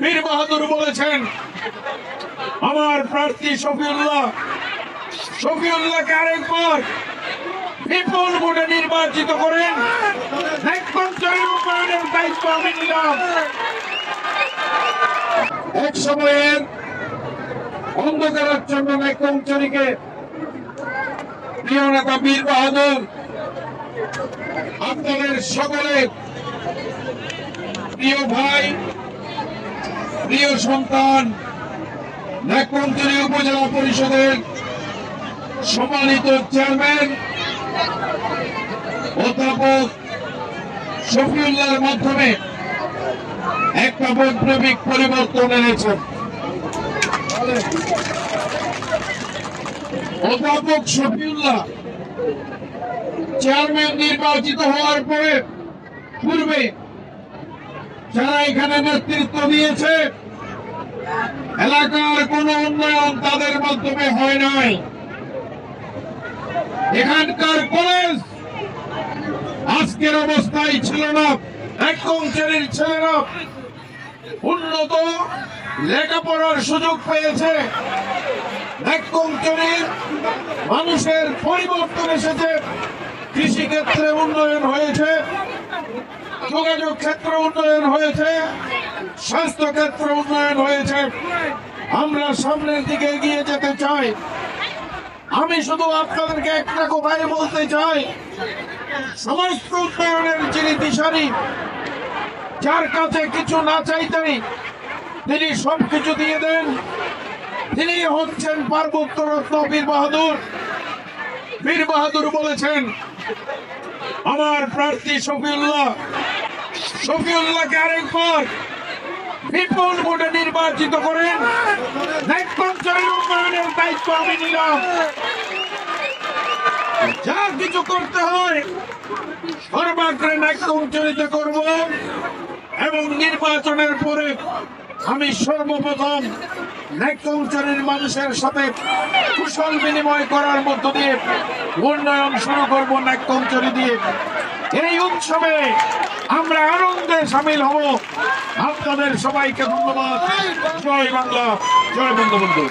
বীর বাহাদুর বলেছেন, আমার প্রার্থী শফিউল্লাহ, শফিউল্লাহকে আরেকবার বিপুল ভোটে নির্বাচিত করেন। একপঞ্চায়েত রূপায়ণের দায়িত্ব আমি নিলাম। এক সময়ের অন্ধকারাচ্ছন্ন কর্মচারীকে প্রিয় নেতা বীর বাহাদুর, আপনাদের সকলের প্রিয় ভাই প্রিয় সন্তান নাকমন্ত্রী উপজেলা পরিষদের সম্মানিত চেয়ারম্যান, অধ্যাপক শফিউল্লাহর মাধ্যমে একটা বৈপ্লবিক পরিবর্তন এনেছেন। অধ্যাপক শফিউল্লাহ চেয়ারম্যান নির্বাচিত হওয়ার পরে পূর্বে যারা এখানে নেতৃত্ব দিয়েছে, এলাকার কোন উন্নয়ন তাদের মাধ্যমে হয় নাই। এখানকার কলেজ আজকের অবস্থায় ছিল না, একদম শ্রেণির ছেলেরা উন্নত লেখাপড়ার সুযোগ পেয়েছে। একদম শ্রেণির মানুষের পরিবর্তন এসেছে, কৃষিক্ষেত্রে উন্নয়ন হয়েছে। যোগাযোগ ক্ষেত্র উন্নয়ন হয়েছে, স্বাস্থ্য ক্ষেত্র উন্নয়ন হয়েছে। আমরা সামনের দিকে এগিয়ে যেতে চাই। আমি শুধু আপনাদেরকে একটা কথাই বলতে চাই। সমস্ত উন্নয়নের যিনি দিশারি, যার কাছে কিছু না চাইতেই তিনি সব কিছু দিয়ে দেন। তিনি হচ্ছেন পার্বত্য রত্ন বীর বাহাদুর। বীর বাহাদুর বলেছেন আমার প্রার্থী শফিউল্লাহ। শফিউল্লাহকে আরেকবার বিপুল ভোটে নির্বাচিত করেন। দায়িত্ব আমি নিলাম। যা কিছু করতে হয় সর্বাগ্রে ন্যাক্যঞ্চলিত করব এবং নির্বাচনের পরে আমি সর্বপ্রথম ন্যাক্যঞ্চলের মানুষের সাথে কুশল বিনিময় করার মধ্য দিয়ে উন্নয়ন শুরু করব ন্যাক্যঞ্চলি দিয়ে। এই উৎসবে আমরা আনন্দে সামিল হব। আপনাদের সবাইকে ধন্যবাদ। জয় বাংলা, জয় বঙ্গবন্ধু।